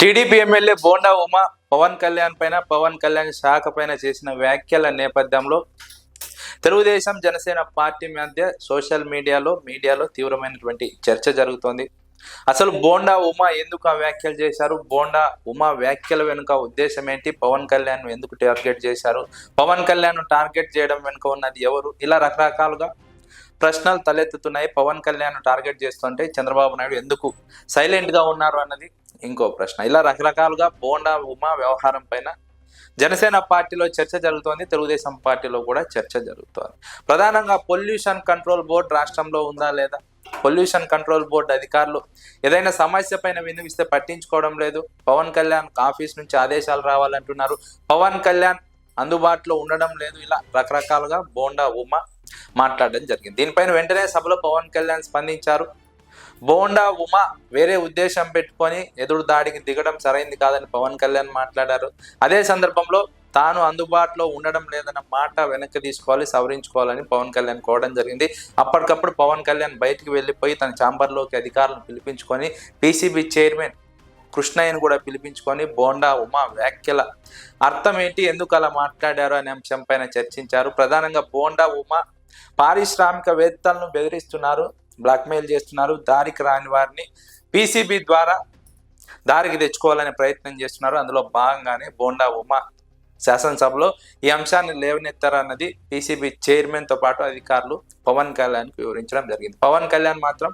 TDP MLA Bonda Uma Pawan Kalyan పైన పవన్ కళ్యాణ్ శాఖ పైన చేసిన వ్యాఖ్యల నేపథ్యంలో తెలుగుదేశం జనసేన పార్టీ మధ్య సోషల్ మీడియాలో మీడియాలో తీవ్రమైనటువంటి చర్చ జరుగుతోంది. అసలు బోండా ఉమా ఎందుకు ఆ వ్యాఖ్యలు చేశారు? బోండా ఉమా వ్యాఖ్యల వెనుక ఉద్దేశం ఏంటి? పవన్ కళ్యాణ్ ఎందుకు టార్గెట్ చేశారు? పవన్ కళ్యాణ్ టార్గెట్ చేయడం వెనుక ఉన్నది ఎవరు? ఇలా రకరకాలుగా ప్రశ్నలు తలెత్తుతున్నాయి. పవన్ కళ్యాణ్ టార్గెట్ చేస్తుంటే చంద్రబాబు నాయుడు ఎందుకు సైలెంట్గా ఉన్నారు అన్నది ఇంకో ప్రశ్న. ఇలా రకరకాలుగా బోండా ఉమా వ్యవహారం పైన జనసేన పార్టీలో చర్చ జరుగుతోంది. తెలుగుదేశం పార్టీలో కూడా చర్చ జరుగుతోంది. ప్రధానంగా పొల్యూషన్ కంట్రోల్ బోర్డు రాష్ట్రంలో ఉందా లేదా? పొల్యూషన్ కంట్రోల్ బోర్డు అధికారులు ఏదైనా సమస్య పైన వినిపిస్తే పట్టించుకోవడం లేదు. పవన్ కళ్యాణ్ ఆఫీస్ నుంచి ఆదేశాలు రావాలంటున్నారు. పవన్ కళ్యాణ్ అందుబాటులో ఉండడం లేదు. ఇలా రకరకాలుగా బోండా ఉమా మాట్లాడడం జరిగింది. దీనిపైన వెంటనే సభలో పవన్ కళ్యాణ్ స్పందించారు. బోండా ఉమా వేరే ఉద్దేశం పెట్టుకొని ఎదురు దాడికి దిగడం సరైంది కాదని పవన్ కళ్యాణ్ మాట్లాడారు. అదే సందర్భంలో తాను అందుబాటులో ఉండడం లేదన్న మాట వెనక్కి తీసుకోవాలి సవరించుకోవాలని పవన్ కళ్యాణ్ కోవడం జరిగింది. అప్పటికప్పుడు పవన్ కళ్యాణ్ బయటికి వెళ్ళిపోయి తన ఛాంబర్లోకి అధికారులను పిలిపించుకొని పీసీబీ చైర్మన్ కృష్ణయ్యను కూడా పిలిపించుకొని బోండా ఉమా వ్యాఖ్యల అర్థం ఏంటి ఎందుకు అలా మాట్లాడారు అనే అంశం పైన చర్చించారు. ప్రధానంగా బోండా ఉమా పారిశ్రామికవేత్తలను బెదిరిస్తున్నారు బ్లాక్మెయిల్ చేస్తున్నారు దారికి రాని వారిని పీసీబీ ద్వారా దారికి తెచ్చుకోవాలనే ప్రయత్నం చేస్తున్నారు. అందులో భాగంగానే బోండా ఉమా శాసనసభలో ఈ అంశాన్ని లేవనెత్తారన్నది పీసీబీ చైర్మన్తో పాటు అధికారులు పవన్ కళ్యాణ్కు వివరించడం జరిగింది. పవన్ కళ్యాణ్ మాత్రం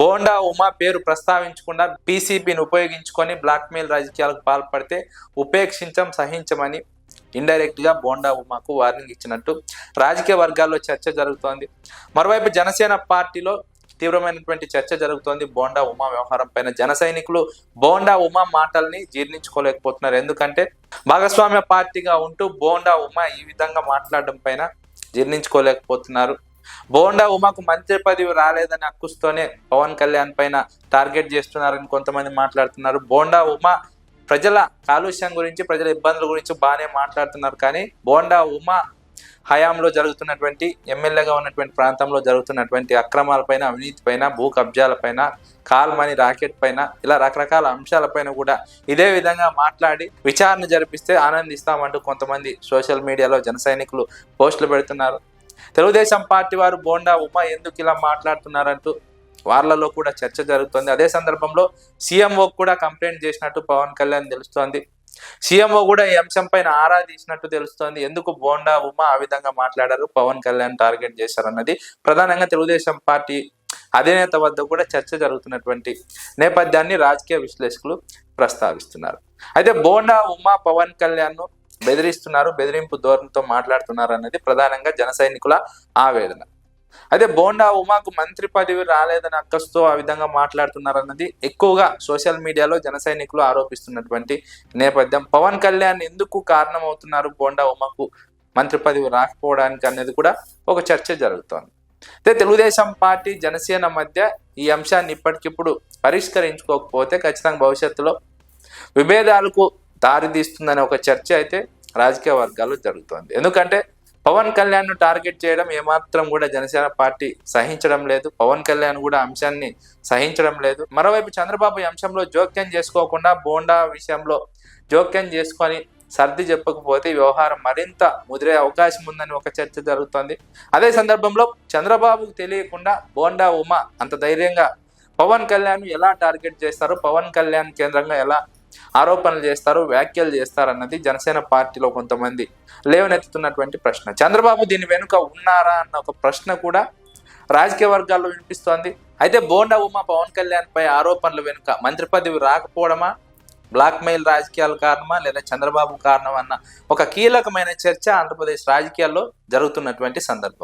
బోండా ఉమా పేరు ప్రస్తావించకుండా పీసీబీని ఉపయోగించుకొని బ్లాక్మెయిల్ రాజకీయాలకు పాల్పడితే ఉపేక్షించం సహించమని ఇండైరెక్ట్గా బోండా ఉమాకు వార్నింగ్ ఇచ్చినట్టు రాజకీయ వర్గాల్లో చర్చ జరుగుతోంది. మరోవైపు జనసేన పార్టీలో తీవ్రమైనటువంటి చర్చ జరుగుతోంది. బోండా ఉమా వ్యవహారం పైన జన సైనికులు బోండా ఉమా మాటల్ని జీర్ణించుకోలేకపోతున్నారు. ఎందుకంటే భాగస్వామ్య పార్టీగా ఉంటూ బోండా ఉమా ఈ విధంగా మాట్లాడడం పైన జీర్ణించుకోలేకపోతున్నారు. బోండా ఉమాకు మంత్రి పదవి రాలేదని అక్కుస్తోనే పవన్ కళ్యాణ్ పైన టార్గెట్ చేస్తున్నారని కొంతమంది మాట్లాడుతున్నారు. బోండా ఉమా ప్రజల కాలుష్యం గురించి ప్రజల ఇబ్బందుల గురించి బాగానే మాట్లాడుతున్నారు. కానీ బోండా ఉమా హయాంలో జరుగుతున్నటువంటి ఎమ్మెల్యేగా ఉన్నటువంటి ప్రాంతంలో జరుగుతున్నటువంటి అక్రమాలపైన అవినీతి పైన భూ కబ్జాలపైన కాల్మని రాకెట్ పైన ఇలా రకరకాల అంశాలపైన కూడా ఇదే విధంగా మాట్లాడి విచారణ జరిపిస్తే ఆనందిస్తామంటూ కొంతమంది సోషల్ మీడియాలో జన సైనికులు పోస్టులు పెడుతున్నారు. తెలుగుదేశం పార్టీ వారు బోండా ఉమా ఎందుకు ఇలా మాట్లాడుతున్నారంటూ వాళ్ళలో కూడా చర్చ జరుగుతోంది. అదే సందర్భంలో సీఎంఓ కూడా కంప్లైంట్ చేసినట్టు పవన్ కళ్యాణ్ తెలుస్తోంది. సీఎంఓ కూడా ఈ అంశం పైన ఆరా తీసినట్టు తెలుస్తోంది. ఎందుకు బోండా ఉమా ఆ విధంగా మాట్లాడారు? పవన్ కళ్యాణ్ టార్గెట్ చేశారన్నది ప్రధానంగా తెలుగుదేశం పార్టీ అధినేత వద్ద కూడా చర్చ జరుగుతున్నటువంటి నేపథ్యాన్ని రాజకీయ విశ్లేషకులు ప్రస్తావిస్తున్నారు. అయితే బోండా ఉమా పవన్ కళ్యాణ్ను బెదిరిస్తున్నారు. బెదిరింపు ధోరణితో మాట్లాడుతున్నారు అన్నది ప్రధానంగా జన సైనికుల ఆవేదన. అదే బోండా ఉమాకు మంత్రి పదవి రాలేదని అక్కస్తో ఆ విధంగా మాట్లాడుతున్నారన్నది ఎక్కువగా సోషల్ మీడియాలో జన సైనికులు ఆరోపిస్తున్నటువంటి నేపథ్యం. పవన్ కళ్యాణ్ ఎందుకు కారణమవుతున్నారు బోండా ఉమాకు మంత్రి పదవి రాకపోవడానికి అనేది కూడా ఒక చర్చ జరుగుతోంది. అయితే తెలుగుదేశం పార్టీ జనసేన మధ్య ఈ అంశాన్ని ఇప్పటికిప్పుడు పరిష్కరించుకోకపోతే ఖచ్చితంగా భవిష్యత్తులో విభేదాలకు దారితీస్తుందనే ఒక చర్చ అయితే రాజకీయ వర్గాల్లో జరుగుతోంది. ఎందుకంటే పవన్ కళ్యాణ్ను టార్గెట్ చేయడం ఏమాత్రం కూడా జనసేన పార్టీ సహించడం లేదు. పవన్ కళ్యాణ్ కూడా అంశాన్ని సహించడం లేదు. మరోవైపు చంద్రబాబు ఈ అంశంలో జోక్యం చేసుకోకుండా బోండా విషయంలో జోక్యం చేసుకొని సర్ది చెప్పకపోతే వ్యవహారం మరింత ముదిరే అవకాశం ఉందని ఒక చర్చ జరుగుతోంది. అదే సందర్భంలో చంద్రబాబుకు తెలియకుండా బోండా ఉమా అంత ధైర్యంగా పవన్ కళ్యాణ్ ఎలా టార్గెట్ చేస్తారు? పవన్ కళ్యాణ్ కేంద్రంగా ఎలా ఆరోపణలు చేస్తారు వ్యాఖ్యలు చేస్తారు అన్నది జనసేన పార్టీలో కొంతమంది లేవనెత్తుతున్నటువంటి ప్రశ్న. చంద్రబాబు దీని వెనుక ఉన్నారా అన్న ఒక ప్రశ్న కూడా రాజకీయ వర్గాల్లో వినిపిస్తోంది. అయితే బోండా ఉమా పవన్ కళ్యాణ్ పై ఆరోపణల వెనుక మంత్రి పదవి రాకపోవడమా? బ్లాక్ మెయిల్ రాజకీయాల కారణమా? లేదా చంద్రబాబు కారణం అన్న ఒక కీలకమైన చర్చ ఆంధ్రప్రదేశ్ రాజకీయాల్లో జరుగుతున్నటువంటి సందర్భం.